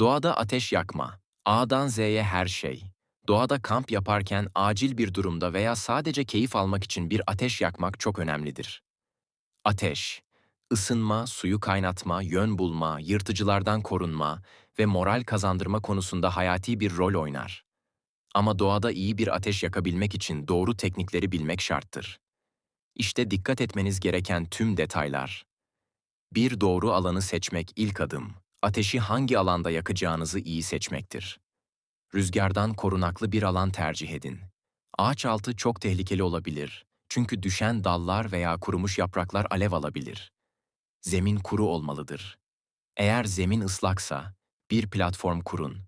Doğada ateş yakma. A'dan Z'ye her şey. Doğada kamp yaparken acil bir durumda veya sadece keyif almak için bir ateş yakmak çok önemlidir. Ateş, ısınma, suyu kaynatma, yön bulma, yırtıcılardan korunma ve moral kazandırma konusunda hayati bir rol oynar. Ama doğada iyi bir ateş yakabilmek için doğru teknikleri bilmek şarttır. İşte dikkat etmeniz gereken tüm detaylar. Bir doğru alanı seçmek ilk adım. Ateşi hangi alanda yakacağınızı iyi seçmektir. Rüzgardan korunaklı bir alan tercih edin. Ağaç altı çok tehlikeli olabilir. Çünkü düşen dallar veya kurumuş yapraklar alev alabilir. Zemin kuru olmalıdır. Eğer zemin ıslaksa, bir platform kurun.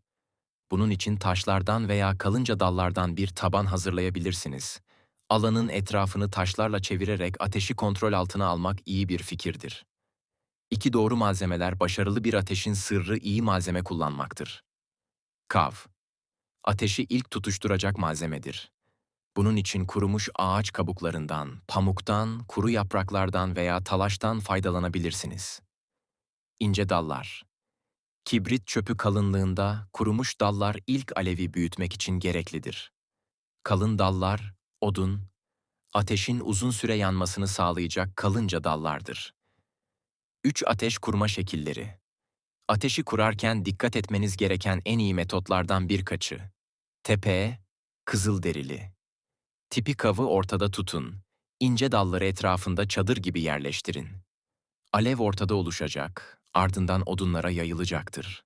Bunun için taşlardan veya kalınca dallardan bir taban hazırlayabilirsiniz. Alanın etrafını taşlarla çevirerek ateşi kontrol altına almak iyi bir fikirdir. İki doğru malzemeler başarılı bir ateşin sırrı iyi malzeme kullanmaktır. Kav Ateşi ilk tutuşturacak malzemedir. Bunun için kurumuş ağaç kabuklarından, pamuktan, kuru yapraklardan veya talaştan faydalanabilirsiniz. İnce dallar Kibrit çöpü kalınlığında kurumuş dallar ilk alevi büyütmek için gereklidir. Kalın dallar, odun, ateşin uzun süre yanmasını sağlayacak kalınca dallardır. 3 ateş kurma şekilleri. Ateşi kurarken dikkat etmeniz gereken en iyi metotlardan birkaçı. Tepe, kızıl derili. Tipi kavı ortada tutun. İnce dalları etrafında çadır gibi yerleştirin. Alev ortada oluşacak, ardından odunlara yayılacaktır.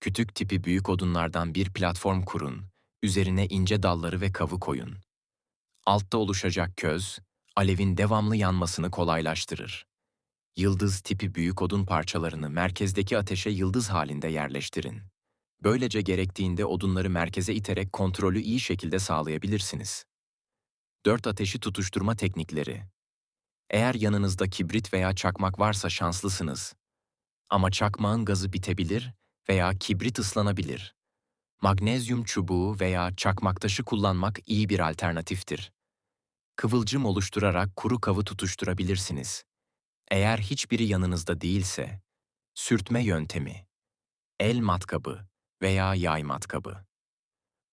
Kütük tipi büyük odunlardan bir platform kurun, üzerine ince dalları ve kavı koyun. Altta oluşacak köz, alevin devamlı yanmasını kolaylaştırır. Yıldız tipi büyük odun parçalarını merkezdeki ateşe yıldız halinde yerleştirin. Böylece gerektiğinde odunları merkeze iterek kontrolü iyi şekilde sağlayabilirsiniz. 4 ateşi tutuşturma teknikleri. Eğer yanınızda kibrit veya çakmak varsa şanslısınız. Ama çakmağın gazı bitebilir veya kibrit ıslanabilir. Magnezyum çubuğu veya çakmak taşı kullanmak iyi bir alternatiftir. Kıvılcım oluşturarak kuru kavı tutuşturabilirsiniz. Eğer hiçbiri yanınızda değilse, sürtme yöntemi, el matkabı veya yay matkabı.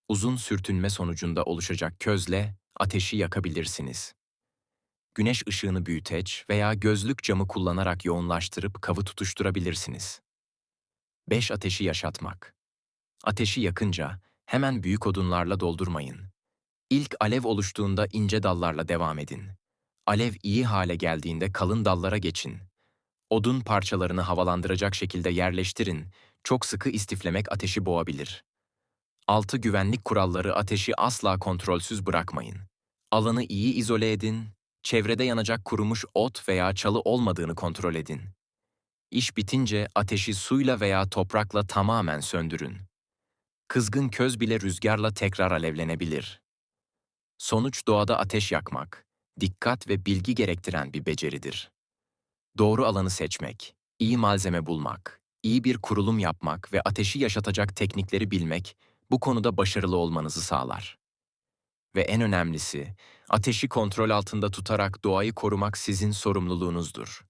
Uzun sürtünme sonucunda oluşacak közle ateşi yakabilirsiniz. Güneş ışığını büyüteç veya gözlük camı kullanarak yoğunlaştırıp kavı tutuşturabilirsiniz. 5 ateşi yaşatmak. Ateşi yakınca hemen büyük odunlarla doldurmayın. İlk alev oluştuğunda ince dallarla devam edin. Alev iyi hale geldiğinde kalın dallara geçin. Odun parçalarını havalandıracak şekilde yerleştirin. Çok sıkı istiflemek ateşi boğabilir. 6 güvenlik kuralları ateşi asla kontrolsüz bırakmayın. Alanı iyi izole edin, çevrede yanacak kurumuş ot veya çalı olmadığını kontrol edin. İş bitince ateşi suyla veya toprakla tamamen söndürün. Kızgın köz bile rüzgarla tekrar alevlenebilir. Sonuç doğada ateş yakmak, dikkat ve bilgi gerektiren bir beceridir. Doğru alanı seçmek, iyi malzeme bulmak, iyi bir kurulum yapmak ve ateşi yaşatacak teknikleri bilmek bu konuda başarılı olmanızı sağlar. Ve en önemlisi, ateşi kontrol altında tutarak doğayı korumak sizin sorumluluğunuzdur.